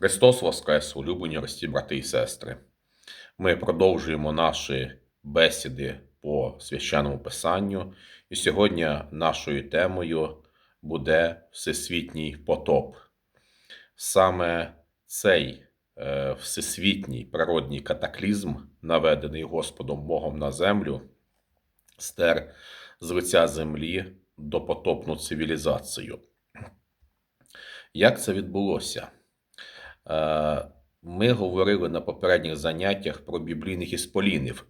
Христос Воскрес, улюблені рості, брати і сестри. Ми продовжуємо наші бесіди по священному писанню, і сьогодні нашою темою буде Всесвітній потоп. Саме цей е, всесвітній природній катаклізм, наведений Господом Богом на землю, стер з лиця землі допотопну цивілізацію. Як це відбулося? Е, Ми говорили на попередніх заняттях про біблійних ісполінів,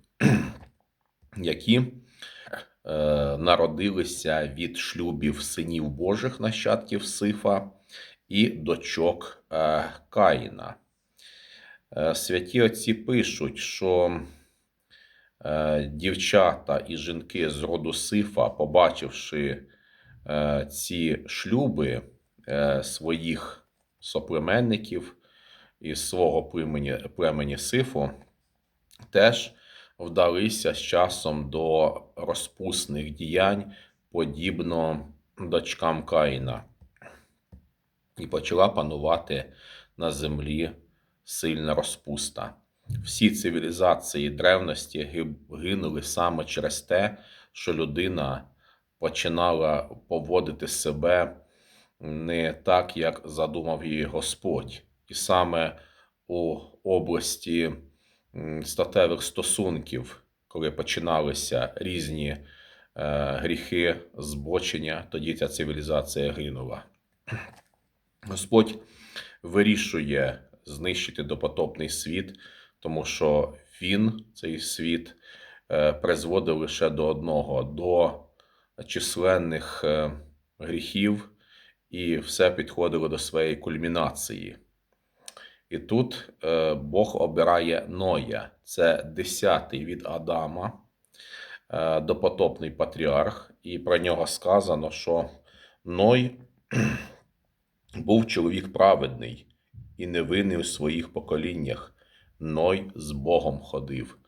які е, народилися від шлюбів синів Божих нащадків Сифа і дочок е, Каїна. Святі отці пишуть, що дівчата і жінки з роду Сифа, побачивши ці шлюби своїх соплеменників із свого племені, племені Сифу, теж вдалися з часом до розпусних діянь, подібно дочкам Каїна, і почала панувати на землі сильна розпуста. Всі цивілізації древності гинули саме через те, що людина починала поводити себе не так, як задумав її Господь. І саме у області статевих стосунків, коли починалися різні е, гріхи, збочення, тоді ця цивілізація гинула. Господь вирішує знищити допотопний світ, тому що він, цей світ, е, призводив лише до одного: до численних е, гріхів, і все підходило до своєї кульмінації. І тут е, Бог обирає Ноя, це десятий від Адама, е, допотопний патріарх, і про нього сказано, що Ной був чоловік праведний і невинний у своїх поколіннях. Ной з Богом ходив.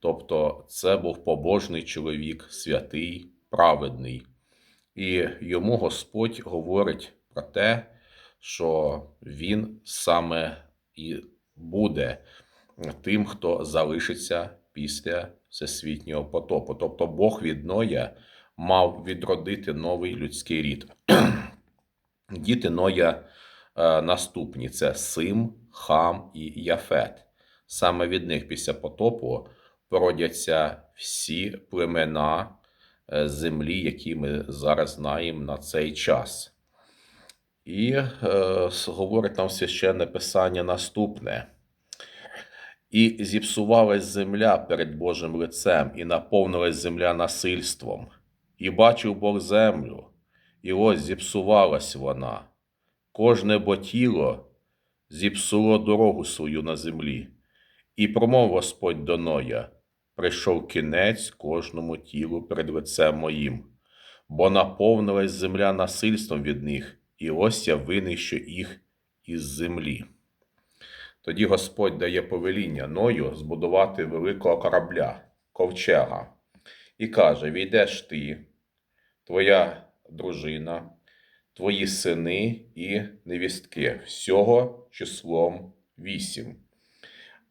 Тобто, це був побожний чоловік, святий, праведний. І йому Господь говорить про те, що він саме і буде тим, хто залишиться після всесвітнього потопу. Тобто Бог від Ноя мав відродити новий людський рід. Діти Ноя е, наступні: це Сим, Хам і Яфет. Саме від них після потопу породяться всі племена е, землі, які ми зараз знаємо на цей час. І е, говорить там священне писання наступне. І зіпсувалась земля перед Божим лицем, і наповнилась земля насильством. І бачив Бог землю, і ось зіпсувалась вона. Кожне бо тіло зіпсуло дорогу свою на землі. І промов Господь до Ноя, прийшов кінець кожному тілу перед лицем моїм, бо наповнилась земля насильством від них, і ось я винищу їх із землі. Тоді Господь дає повеління Ною збудувати великого корабля, ковчега, і каже: Війдеш ти, твоя дружина, твої сини і невістки, всього числом вісім.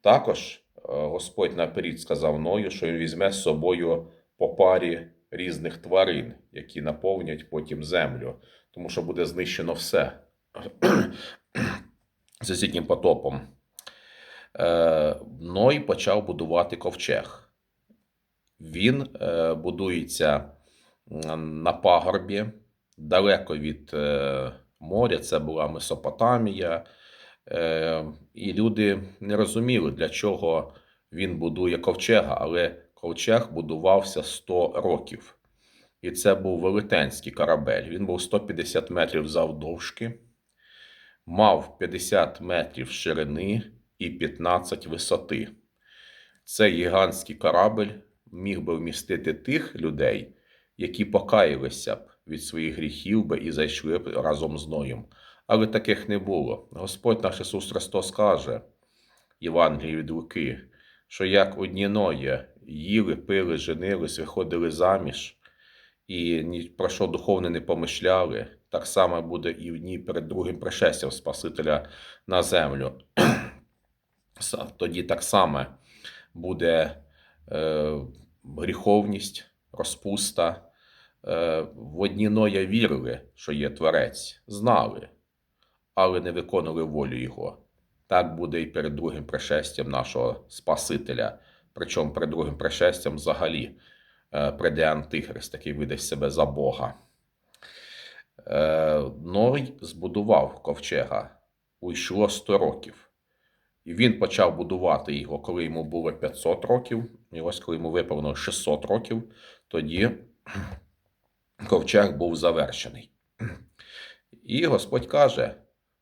Також е, Господь наперед сказав Ною, що він візьме з собою по парі різних тварин, які наповнять потім землю, тому що буде знищено все всесвітнім потопом. Е, Ной почав будувати ковчег. Він е, будується на пагорбі, далеко від е, моря. Це була Месопотамія. І люди не розуміли, для чого він будує ковчега, але ковчег будувався 100 років. І це був велетенський корабель. Він був 150 метрів завдовжки, мав 50 метрів ширини і 15 висоти. Цей гігантський корабель міг би вмістити тих людей, які покаялися б від своїх гріхів би і зайшли б разом з Ноєм. Але таких не було. Господь наш Ісус Христос каже, Євангелії від Луки, що як у дні Ноя їли, пили, женились, виходили заміж, і ні про що духовне не помишляли, так само буде і в дні перед другим пришестям Спасителя на землю. Тоді так само буде е, гріховність, розпуста. Е, в одні Ноя вірили, що є Творець, знали, але не виконували волю Його. Так буде і перед другим пришестям нашого Спасителя. Причому перед другим пришестям взагалі е, прийде Антихрист, який видасть себе за Бога. Е, Ной збудував ковчега, уйшло 100 років. І він почав будувати його, коли йому було 500 років. І ось коли йому виповнило 600 років, тоді ковчег був завершений. І Господь каже: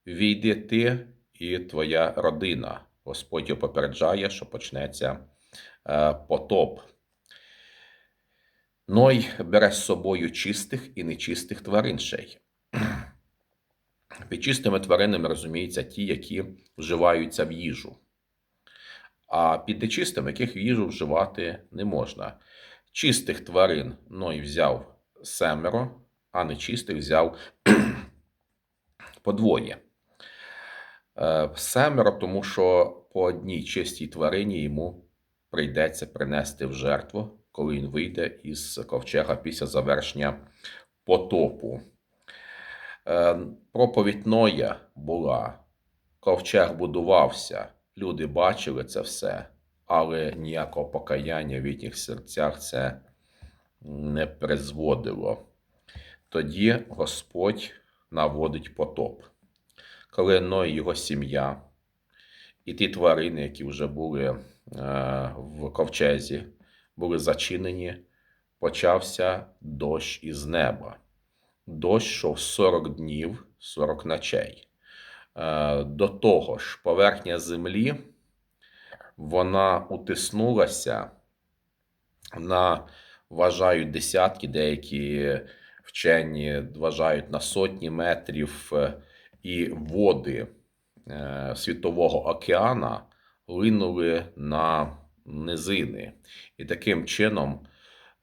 війди ти і твоя родина. Господь його попереджає, що почнеться е, потоп. Ной бере з собою чистих і нечистих тварин шей. Під чистими тваринами розуміються ті, які вживаються в їжу. А під нечистими, яких їжу вживати не можна. Чистих тварин Ной взяв семеро, а нечистих взяв подвоє. Е, Семеро, тому що по одній чистій тварині йому прийдеться принести в жертву, коли він вийде із ковчега після завершення потопу. Е, Проповідь Ноя була, ковчег будувався, люди бачили це все, але ніякого покаяння в їхніх серцях це не призводило. Тоді Господь наводить потоп. Коли Ной і його сім'я і ті тварини, які вже були е, в ковчезі, були зачинені, почався дощ із неба. Дощ йшов 40 днів, 40 ночей. Е, До того ж, поверхня землі вона утиснулася на, вважають, десятки, деякі вчені вважають на сотні метрів, е, і води е, Світового океана линули на низини. І таким чином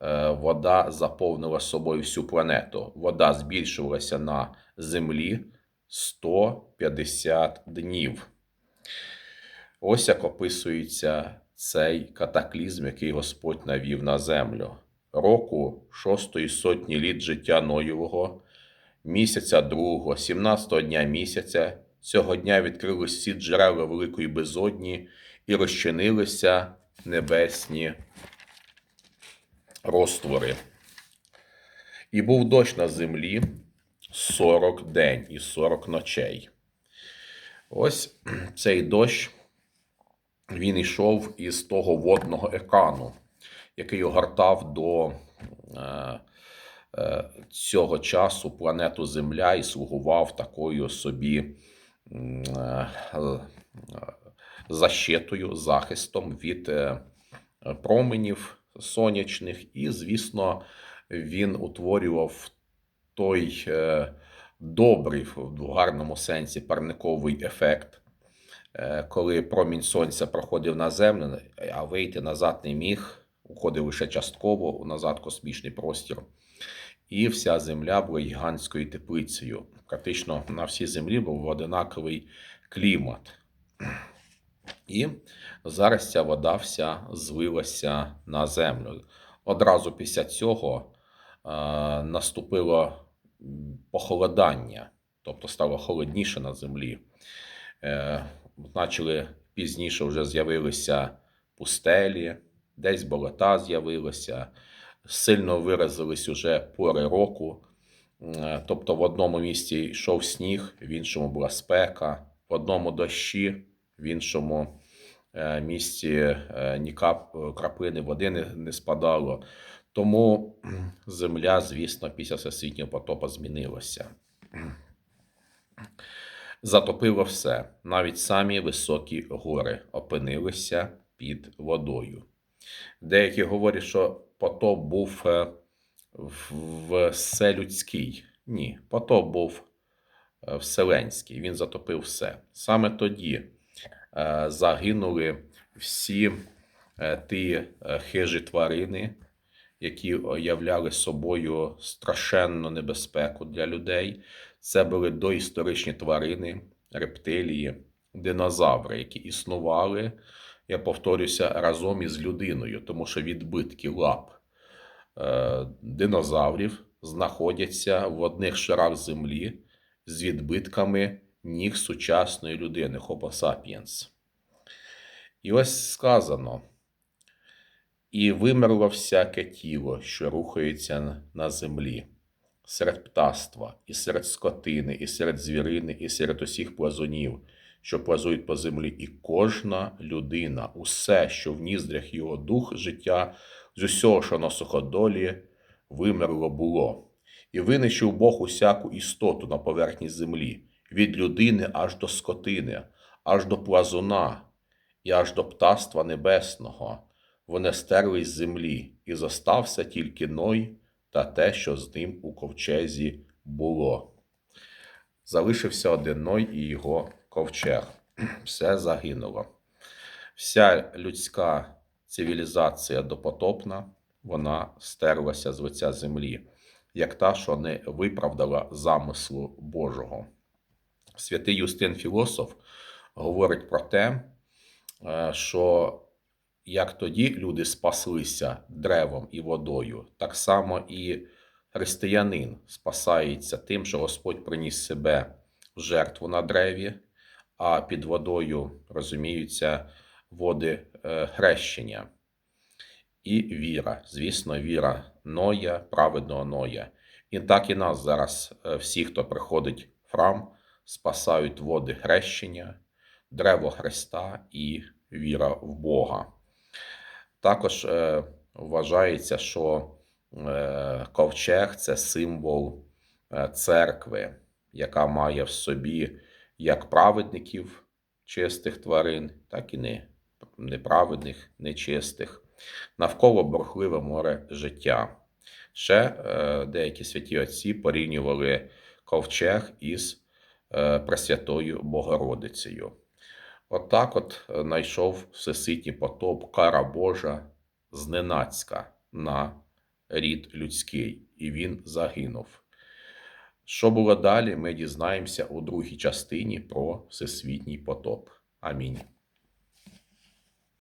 е, вода заповнила собою всю планету. Вода збільшувалася на Землі 150 днів. Ось як описується цей катаклізм, який Господь навів на землю. Року шостої сотні літ життя Ноєвого, місяця другого, 17-го дня місяця, цього дня відкрились всі джерела великої безодні і розчинилися небесні розтвори. І був дощ на землі 40 день і 40 ночей. Ось цей дощ, він йшов із того водного екрану, який огортав до е, цього часу планету Земля і слугував такою собі е, е, защитою, захистом від е, променів сонячних, і, звісно, він утворював той е, добрий в гарному сенсі парниковий ефект, е, коли промінь сонця проходив на землю, а вийти назад не міг, уходив лише частково назад космічний простір. І вся земля була гігантською теплицею. Практично на всій землі був одинаковий клімат. І зараз ця вода вся злилася на землю. Одразу після цього е, наступило похолодання, тобто стало холодніше на землі. Е, Почали пізніше вже з'явилися пустелі, десь болота з'явилися, сильно виразились уже пори року. Е, Тобто в одному місці йшов сніг, в іншому була спека, в одному дощі, в іншому е, місці е, ні краплини води не, спадало. Тому земля, звісно, після всесвітнього потопа змінилася. Затопило все, навіть самі високі гори опинилися під водою. Деякі говорять, що потоп був е, вселюдський. Ні, потоп був е, вселенський. Він затопив все. Саме тоді е, загинули всі ті хижі тварини, які являли собою страшенну небезпеку для людей. Це були доісторичні тварини, рептилії, динозаври, які існували, я повторюся, разом із людиною, тому що відбитки лап е, динозаврів знаходяться в одних шарах землі з відбитками ніг сучасної людини Homo sapiens. І ось сказано: і вимерло всяке тіло, що рухається на землі, серед птаства, і серед скотини, і серед звірини, і серед усіх плазунів, що плазують по землі, і кожна людина, усе, що в ніздрях його дух життя, з усього, що на суходолі, вимерло було. І винищив Бог усяку істоту на поверхні землі, від людини аж до скотини, аж до плазуна, і аж до птаства небесного. Вони стерли з землі, і зостався тільки Ной та те, що з ним у ковчезі було. Залишився один Ной і його ковчег. Все загинуло. Вся людська цивілізація допотопна, вона стерлася з лиця землі, як та, що не виправдала замислу Божого. Святий Юстин Філософ говорить про те, е, що як тоді люди спаслися древом і водою, так само і християнин спасається тим, що Господь приніс себе в жертву на древі, а під водою розуміються води е, хрещення. І віра, звісно, віра Ноя, праведного Ноя. І так і нас зараз е, всі, хто приходить в храм, спасають води хрещення, древо Христа і віра в Бога. Також е, вважається, що е, ковчег це символ е, церкви, яка має в собі як праведників чистих тварин, так і не, неправедних, нечистих. Навколо бурхливе море життя. Ще е, деякі святі отці порівнювали ковчег із е, Пресвятою Богородицею. Отак от е, знайшов всеситній потоп кара Божа зненацька на рід людський, і він загинув. Що було далі, ми дізнаємося у другій частині про всесвітній потоп. Амінь.